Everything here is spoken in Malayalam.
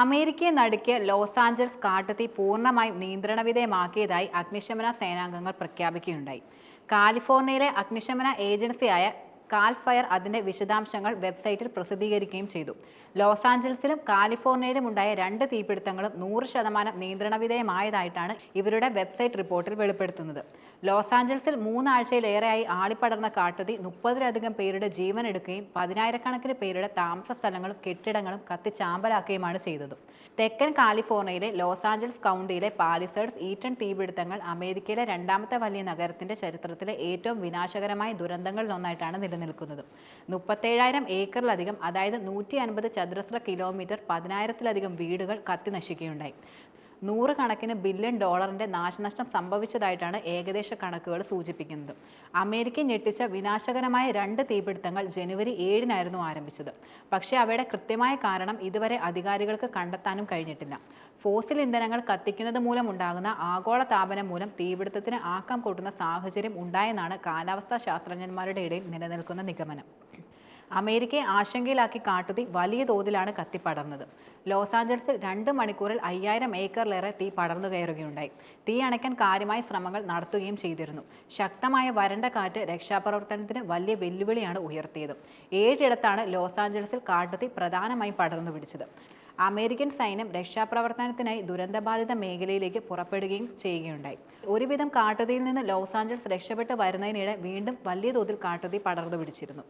അമേരിക്കയെ നടുക്കിയ ലോസ് ആഞ്ചൽസ് കാട്ടുതീ പൂർണമായും നിയന്ത്രണ നിയന്ത്രണവിധേയമാക്കിയതായി അഗ്നിശമന സേനാംഗങ്ങൾ പ്രഖ്യാപിക്കുകയുണ്ടായി. കാലിഫോർണിയയിലെ അഗ്നിശമന ഏജൻസിയായ കാൽ ഫയർ അതിന്റെ വിശദാംശങ്ങൾ വെബ്സൈറ്റിൽ പ്രസിദ്ധീകരിക്കുകയും ചെയ്തു. ലോസ് ആഞ്ചൽസിലും കാലിഫോർണിയയിലും ഉണ്ടായ രണ്ട് തീപിടുത്തങ്ങളും നൂറ് ശതമാനം നിയന്ത്രണവിധേയമായതായിട്ടാണ് ഇവരുടെ വെബ്സൈറ്റ് റിപ്പോർട്ടിൽ വെളിപ്പെടുത്തുന്നത്. ലോസ് ആഞ്ചൽസിൽ മൂന്നാഴ്ചയിലേറെയായി ആളിപ്പടർന്ന കാട്ടുതീ മുപ്പതിലധികം പേരുടെ ജീവൻ എടുക്കുകയും പതിനായിരക്കണക്കിന് പേരുടെ താമസ സ്ഥലങ്ങളും കെട്ടിടങ്ങളും കത്തിച്ചാമ്പലാക്കുകയുമാണ് ചെയ്തത്. തെക്കൻ കാലിഫോർണിയയിലെ ലോസ് ആഞ്ചൽസ് കൗണ്ടിയിലെ പാലിസേഡ്സ് ഈറ്റൺ തീപിടുത്തങ്ങൾ അമേരിക്കയിലെ രണ്ടാമത്തെ വലിയ നഗരത്തിന്റെ ചരിത്രത്തിലെ ഏറ്റവും വിനാശകരമായ ദുരന്തങ്ങളിലൊന്നായിട്ടാണ് നിലനിൽക്കുന്നത്. മുപ്പത്തേഴായിരം ഏക്കറിലധികം അതായത് നൂറ്റി അൻപത് ചതുരശ്ര കിലോമീറ്റർ പതിനായിരത്തിലധികം വീടുകൾ കത്തി നശിക്കുകയുണ്ടായി നൂറുകണക്കിന് ബില്യൺ ഡോളറിന്റെ നാശനഷ്ടം സംഭവിച്ചതായിട്ടാണ് ഏകദേശ കണക്കുകൾ സൂചിപ്പിക്കുന്നത്. അമേരിക്ക ഞെട്ടിച്ച വിനാശകരമായ രണ്ട് തീപിടുത്തങ്ങൾ ജനുവരി ഏഴിനായിരുന്നു ആരംഭിച്ചത്. പക്ഷേ അവയുടെ കൃത്യമായ കാരണം ഇതുവരെ അധികാരികൾക്ക് കണ്ടെത്താനും കഴിഞ്ഞിട്ടില്ല. ഫോസിൽ ഇന്ധനങ്ങൾ കത്തിക്കുന്നത് മൂലമുണ്ടാകുന്ന ആഗോള താപനം മൂലം തീപിടുത്തത്തിന് ആക്കം കൂട്ടുന്ന സാഹചര്യം ഉണ്ടായെന്നാണ് കാലാവസ്ഥാ ശാസ്ത്രജ്ഞന്മാരുടെ ഇടയിൽ നിലനിൽക്കുന്ന നിഗമനം. അമേരിക്കയെ ആശങ്കയിലാക്കി കാട്ടുതീ വലിയ തോതിലാണ് കത്തിപ്പടർന്നത് ലോസ് ആഞ്ചൽസിൽ രണ്ട് മണിക്കൂറിൽ അയ്യായിരം ഏക്കറിലേറെ തീ പടർന്നു കയറുകയുണ്ടായി. തീ അണയ്ക്കാൻ കാര്യമായ ശ്രമങ്ങൾ നടത്തുകയും ചെയ്തിരുന്നു. ശക്തമായ വരണ്ട കാറ്റ് രക്ഷാപ്രവർത്തനത്തിന് വലിയ വെല്ലുവിളിയാണ് ഉയർത്തിയത്. ഏഴിടത്താണ് ലോസ് ആഞ്ചൽസിൽ കാട്ടുതീ പ്രധാനമായും പടർന്നു പിടിച്ചത്. അമേരിക്കൻ സൈന്യം രക്ഷാപ്രവർത്തനത്തിനായി ദുരന്തബാധിത മേഖലയിലേക്ക് പുറപ്പെടുകയും ചെയ്യുകയുണ്ടായി. ഒരുവിധം കാട്ടുതീയിൽ നിന്ന് ലോസ് ആഞ്ചൽസ് രക്ഷപ്പെട്ട് വരുന്നതിനിടെ വീണ്ടും വലിയ തോതിൽ കാട്ടുതീ പടർന്നു പിടിച്ചിരുന്നു.